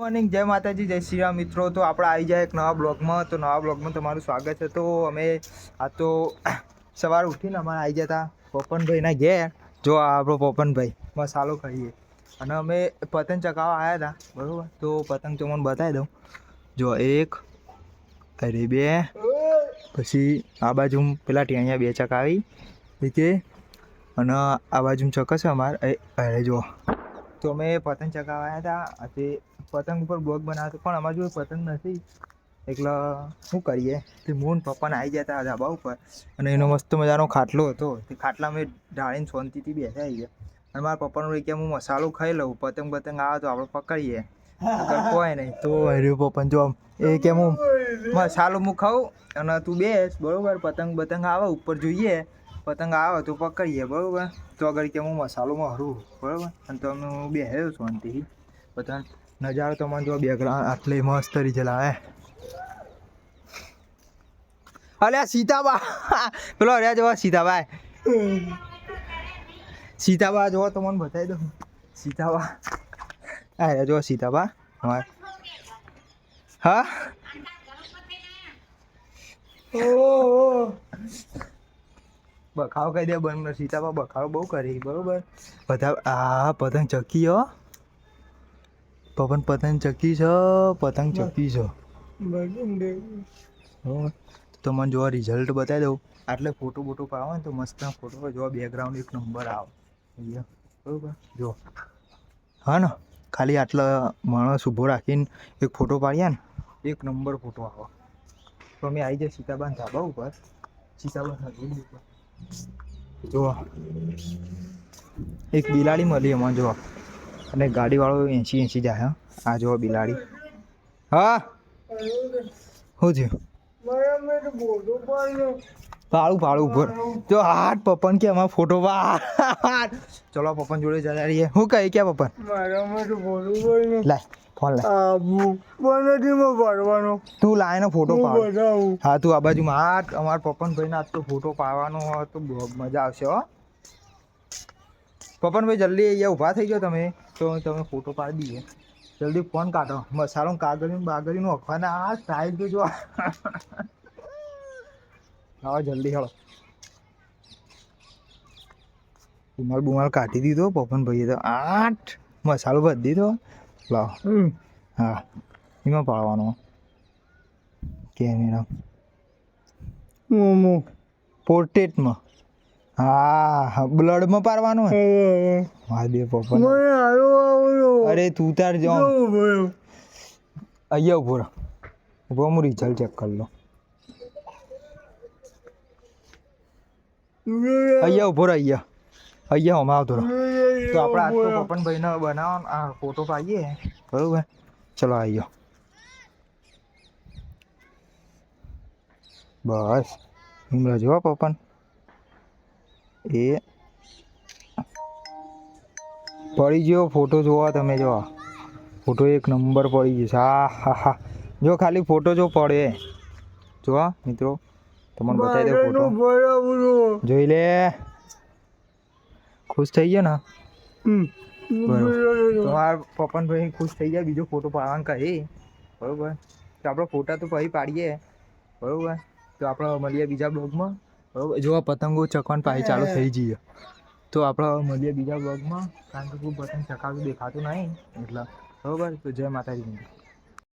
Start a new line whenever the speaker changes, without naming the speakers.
Morning જય માતાજી, જય શ્રી રામ. મિત્રો, તો આપણે આવી જાય એક નવા બ્લોગમાં. તો નવા બ્લોગમાં તમારું સ્વાગત છે. તો અમે આ તો સવારે ઉઠીને અમારે આવી જતા પોપનભાઈના ઘેર. જો આપણો પોપનભાઈ મસાલો ખાઈએ. અને અમે પતંગ ચકાવવા આવ્યા હતા બરાબર? તો પતંગ તો મને બતાવી દઉં. જો એક, અરે બે, પછી આ બાજુ પેલા ટેણિયા બે ચકાવી રીતે અને આ બાજુ ચકસ અમારે, અરે જો. તો અમે પતંગ ચગાવ્યા હતા તે પતંગ ઉપર બ્લોગ બનાવતો, પણ અમારી જોડે પતંગ નથી. એટલે શું કરીએ? તે મોન પપ્પાને આવી જતા ધાબા ઉપર. અને એનો મસ્ત મજાનો ખાટલો હતો. તે ખાટલા મેં ઢાળીને શાંતિથી બેઠા આવી અને મારા પપ્પાનું કે હું મસાલો ખાઈ લઉં, પતંગ પતંગ આવે તો આપણે પકડીએ. કોઈ નહીં. તો હર્યું પપ્પા જો એ કે હું મસાલો હું ખાઉં અને તું બેસ, બરોબર? પતંગ પતંગ આવે, ઉપર જોઈએ. પતંગ આવે તો પકડીએ, બરાબર? તો આગળ કે હું મસાલોમાં હરું, બરાબર? અને તો અમે હું બેહ્યો શાંતિથી બધા નજારો તો મને જો બેકગ્રાઉન્ડ આટલે મસ્ત રીતે લાવે. અલે સીતાબા. પેલો અરે જોવા સીતાબા. સીતાબા જોવો તો મને બતાવી દો. સીતાબા. અરે જો સીતાબા. હા. હા? બખાવ કહી દે બંધ સીતાબા બખાવ બહુ કરી. બરોબર? બધા આ પતંગ ચકી હો. પવન પતંગ ચકી છે પતંગ ચકી છે. તો મને જોવા રિઝલ્ટ બતાવી દઉં. આટલે ફોટો બોટો પાડો ને તો મસ્ત ફોટો જોવા બેકગ્રાઉન્ડ એક નંબર આવે. બરોબર? જો. હા ને ખાલી આટલા માણસ ઊભો રાખીને એક ફોટો પાડ્યા ને એક નંબર ફોટો આવે. તો અમે આવી જાય સીતાબાન ધાબા ઉપર. સીતાબાન ધાબા ઉપર. જો. એક બિલાડી મળી એમાં જો. અને ગાડીવાળો એંચી એંચી જાય, હા. આ જો બિલાડી. હા? શું થયું? પાળું પાળું ઉપર જો, હાટ, પપ્પન કે અમારા ફોટો. પાડ ચલો, પપ્પન જોડે જતા રહીએ. હું કહી ક્યાં પપ્પન? લાય ફોન લાય તું લાય ફોટો પાડ. હા, તું આ બાજુ હાથ અમાર પપ્પન ભાઈ ના તો ફોટો પાડવાનો હોય તો મજા આવશે, હો. પપ્પન ભાઈ, જલ્દી અહીંયા ઊભા થઈ જાઓ તમે. તો તમે ફોટો પાડી દઈએ. જલ્દી ફોન કાઢો. મસાલો કાગળિયું બાગળિયું નોખવાના આ સાઈડ જોવા આવો જલ્દી હળો. બુમાલ બુમાલ કાઢી દીધો પવનભાઈએ ભાઈએ તો આઠ મસાલો ભરી દીધો. લાવ. હા. એમાં પાડવાનો. કેમેરા. પોર્ટ્રેટમાં હા બ્લડ બ્લડમાં પારવાનું હે હા. આયો પપ્પા અરે તું તાર જો અહીંયા ઊભો રહો. ઊભો હું રિઝલ્ટ ચેક કરી લો અહીંયા ઊભો રહો અહીંયા. અહીંયા હમણાં આવતો રહો. તો આપણે આજ તો પપનભાઈને બનાવો આ ફોટો પાડીએ. બરોબર? ચલો આવ્યો બસ. હિમરા જોવા પપન એ પડી ગયો ફોટો જોવા તમે જો. ફોટો એક નંબર પડી ગયો હા હા હા જો ખાલી ફોટો જો પડે. જો મિત્રો. તમને બતાવી દઉં ફોટો જોઈ લે. ખુશ થઈ ગયો ને? બરોબર. તમારા આ પપનભાઈ ખુશ થઈ ગયા બીજો ફોટો પાડવાનું કહે બરોબર. તો આપણે ફોટા તો પછી પાડીએ. બરોબર. તો આપણે મળીએ બીજા બ્લોગમાં બરોબર? જો આ પતંગો ચકવાનું પાછી ચાલુ થઈ જઈએ. તો આપણે મળીએ બીજા બ્લોગમાં કારણ કે ખૂબ પતંગ ચકાવતું દેખાતું નહીં એટલે. બરોબર? તો જય માતાજી.